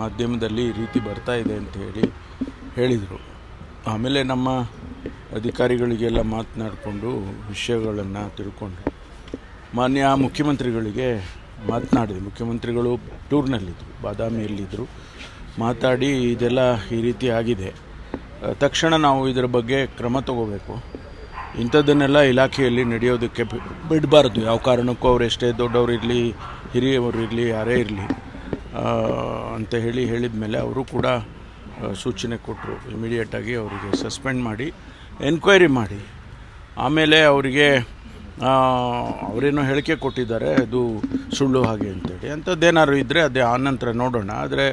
ಮಾಧ್ಯಮದಲ್ಲಿ ಈ ರೀತಿ ಬರ್ತಾ ಇದೆ ಅಂತ ಹೇಳಿ ಹೇಳಿದರು. ಆಮೇಲೆ ನಮ್ಮ ಅಧಿಕಾರಿಗಳಿಗೆಲ್ಲ ಮಾತನಾಡಿಕೊಂಡು ವಿಷಯಗಳನ್ನು ತಿಳ್ಕೊಂಡು ಮಾನ್ಯ ಮುಖ್ಯಮಂತ್ರಿಗಳಿಗೆ ಮಾತನಾಡಿದೆ. ಮುಖ್ಯಮಂತ್ರಿಗಳು ಟೂರ್ನಲ್ಲಿದ್ದರು ಬಾದಾಮಿಯಲ್ಲಿದ್ದರು ಮಾತಾಡಿ ಇದೆಲ್ಲ ಈ ರೀತಿ ಆಗಿದೆ. ತಕ್ಷಣ ನಾವು ಇದರ ಬಗ್ಗೆ ಕ್ರಮ ತಗೋಬೇಕು. ಇಂಥದ್ದನ್ನೆಲ್ಲ ಇಲಾಖೆಯಲ್ಲಿ ನಡೆಯೋದಕ್ಕೆ ಬಿಡಬಾರ್ದು. ಯಾವ ಕಾರಣಕ್ಕೂ ದೊಡ್ಡವರು ಇರಲಿ, ಹಿರಿಯವರು ಇರಲಿ, ಯಾರೇ ಇರಲಿ. ಅಂತ ಹೇಳಿ ಹೇಳಿದ ಮೇಲೆ ಅವರು ಕೂಡ ಸೂಚನೆ ಕೊಟ್ಟರು ಇಮಿಡಿಯೇಟಾಗಿ ಅವರಿಗೆ ಸಸ್ಪೆಂಡ್ ಮಾಡಿ ಎನ್ಕ್ವೈರಿ ಮಾಡಿ. ಆಮೇಲೆ ಅವರಿಗೆ ಅವರೇನೋ ಹೇಳಿಕೆ ಕೊಟ್ಟಿದ್ದಾರೆ, ಅದು ಸುಳ್ಳು ಹಾಗೆ ಅಂತೇಳಿ. ಅಂಥದ್ದೇನಾದ್ರು ಇದ್ದರೆ ಅದೇ ಆನಂತರ ನೋಡೋಣ. ಆದರೆ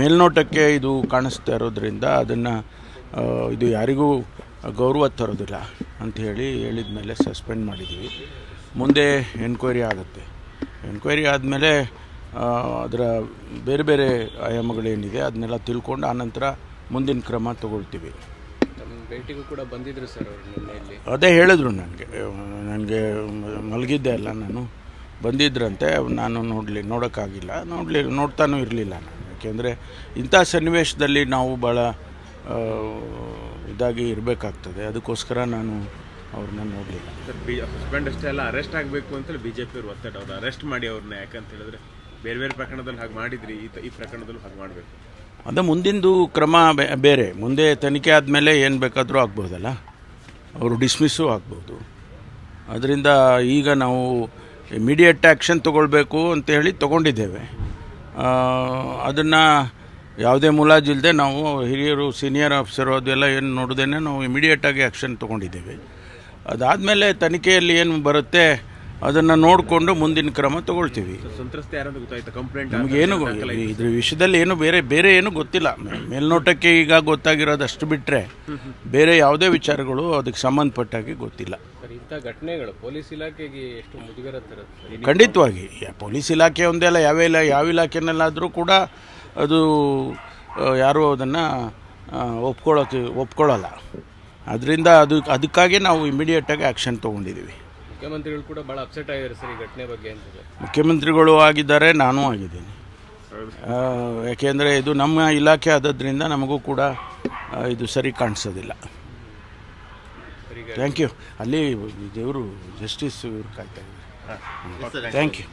ಮೇಲ್ನೋಟಕ್ಕೆ ಇದು ಕಾಣಿಸ್ತಾ ಇರೋದ್ರಿಂದ ಅದನ್ನು ಇದು ಯಾರಿಗೂ ಗೌರವ ತರೋದಿಲ್ಲ ಅಂತ ಹೇಳಿ ಹೇಳಿದ ಮೇಲೆ ಸಸ್ಪೆಂಡ್ ಮಾಡಿದ್ದೀವಿ ಮುಂದೆ ಎನ್ಕ್ವೈರಿ ಆಗುತ್ತೆ. ಎನ್ಕ್ವೈರಿ ಆದಮೇಲೆ ಅದರ ಬೇರೆ ಬೇರೆ ಆಯಾಮಗಳೇನಿದೆ ಅದನ್ನೆಲ್ಲ ತಿಳ್ಕೊಂಡು ಆನಂತರ ಮುಂದಿನ ಕ್ರಮ ತಗೊಳ್ತೀವಿ. ಭೇಟಿಗೂ ಕೂಡ ಬಂದಿದ್ರು ಸರ್ ಅವರು ಅದೇ ಹೇಳಿದ್ರು ನನಗೆ ನನಗೆ ಮಲಗಿದ್ದೆ ಅಲ್ಲ ನಾನು. ಬಂದಿದ್ರಂತೆ ನಾನು ನೋಡಲಿ ನೋಡೋಕ್ಕಾಗಿಲ್ಲ. ನೋಡಲಿ ನೋಡ್ತಾನೂ ಇರಲಿಲ್ಲ ನಾನು. ಯಾಕೆಂದರೆ ಇಂಥ ಸನ್ನಿವೇಶದಲ್ಲಿ ನಾವು ಭಾಳ ಇದಾಗಿ ಇರಬೇಕಾಗ್ತದೆ. ಅದಕ್ಕೋಸ್ಕರ ನಾನು ಅವ್ರನ್ನ ನೋಡಲಿಲ್ಲ. ಸರ್ ಬಿ ಹಸ್ಬೆಂಡ್ ಅಷ್ಟೇ ಅಲ್ಲ ಅರೆಸ್ಟ್ ಆಗಬೇಕು ಅಂತೇಳಿ ಬಿ ಜೆ ಪಿ ಅವ್ರು ಒತ್ತಡ ಅವ್ರು. ಅರೆಸ್ಟ್ ಮಾಡಿ ಅವ್ರನ್ನ ಯಾಕಂತ ಹೇಳಿದ್ರೆ ಬೇರೆ ಬೇರೆ ಪ್ರಕರಣದಲ್ಲಿ ಹಾಗೆ ಮಾಡಿದ್ರಿ, ಈ ಪ್ರಕರಣದಲ್ಲೂ ಹಾಗೆ ಮಾಡಬೇಕು. ಅದು ಮುಂದಿಂದು ಕ್ರಮ ಬೇರೆ. ಮುಂದೆ ತನಿಖೆ ಆದಮೇಲೆ ಏನು ಬೇಕಾದರೂ ಆಗ್ಬೋದಲ್ಲ? ಅವರು ಡಿಸ್ಮಿಸ್ಸು ಆಗ್ಬೋದು. ಅದರಿಂದ ಈಗ ನಾವು ಇಮಿಡಿಯೇಟ್ ಆ್ಯಕ್ಷನ್ ತೊಗೊಳ್ಬೇಕು ಅಂತ ಹೇಳಿ ತೊಗೊಂಡಿದ್ದೇವೆ. ಅದನ್ನು ಯಾವುದೇ ಮುಲಾಜಿಲ್ಲದೆ ನಾವು ಹಿರಿಯರು ಸೀನಿಯರ್ ಆಫೀಸರು ಅದೆಲ್ಲ ಏನು ನೋಡಿದೇನೆ ನಾವು ಇಮಿಡಿಯೇಟಾಗಿ ಆ್ಯಕ್ಷನ್ ತೊಗೊಂಡಿದ್ದೇವೆ. ಅದಾದಮೇಲೆ ತನಿಖೆಯಲ್ಲಿ ಏನು ಬರುತ್ತೆ? ಅದನ್ನು ನೋಡಿಕೊಂಡು ಮುಂದಿನ ಕ್ರಮ ತಗೊಳ್ತೀವಿ. ಸಂತ್ರಸ್ತ ಯಾರಂತ ಗೊತ್ತಾಯ್ತು? ಕಂಪ್ಲೇಂಟ್ ನಮಗೇನು ಇದ್ರ ವಿಷಯದಲ್ಲಿ ಏನು ಬೇರೆ ಬೇರೆ ಏನು ಗೊತ್ತಿಲ್ಲ. ಮೇಲ್ನೋಟಕ್ಕೆ ಈಗ ಗೊತ್ತಾಗಿರೋದು ಅಷ್ಟು ಬಿಟ್ಟರೆ ಬೇರೆ ಯಾವುದೇ ವಿಚಾರಗಳು ಅದಕ್ಕೆ ಸಂಬಂಧಪಟ್ಟಾಗಿ ಗೊತ್ತಿಲ್ಲ. ಸರ್ ಇಂಥ ಘಟನೆಗಳು ಪೊಲೀಸ್ ಇಲಾಖೆಗೆ ಎಷ್ಟು ಮುಜುಗರ ಖಂಡಿತವಾಗಿ. ಯಾ- ಪೊಲೀಸ್ ಇಲಾಖೆ ಒಂದೇ ಅಲ್ಲ ಯಾವ ಇಲ್ಲ ಯಾವ ಇಲಾಖೆನಲ್ಲಾದರೂ ಕೂಡ ಅದು ಯಾರೂ ಅದನ್ನು ಒಪ್ಕೊಳ್ಳೋಕೆ ಒಪ್ಕೊಳ್ಳಲ್ಲ. ಅದರಿಂದ ಅದು ಅದಕ್ಕಾಗಿ ನಾವು ಇಮಿಡಿಯೇಟಾಗಿ ಆ್ಯಕ್ಷನ್ ತೊಗೊಂಡಿದ್ದೀವಿ. ಮುಖ್ಯಮಂತ್ರಿಗಳು ಕೂಡ ಭಾಳ ಅಪ್ಸೆಟ್ ಆಗಿದ್ದಾರೆ ಸರ್ ಈ ಘಟನೆ ಬಗ್ಗೆ ಅಂತ ಮುಖ್ಯಮಂತ್ರಿಗಳು ಆಗಿದ್ದಾರೆ ನಾನೂ ಆಗಿದ್ದೀನಿ. ಯಾಕೆಂದರೆ ಇದು ನಮ್ಮ ಇಲಾಖೆ ಆದದ್ರಿಂದ ನಮಗೂ ಕೂಡ ಇದು ಸರಿ ಕಾಣಿಸೋದಿಲ್ಲ. ಥ್ಯಾಂಕ್ ಯು ಅಲ್ಲಿ ದೇವರು ಜಸ್ಟಿಸ್ ಇವರು ಕಾಯ್ತಾ ಇದ್ದಾರೆ. Thank you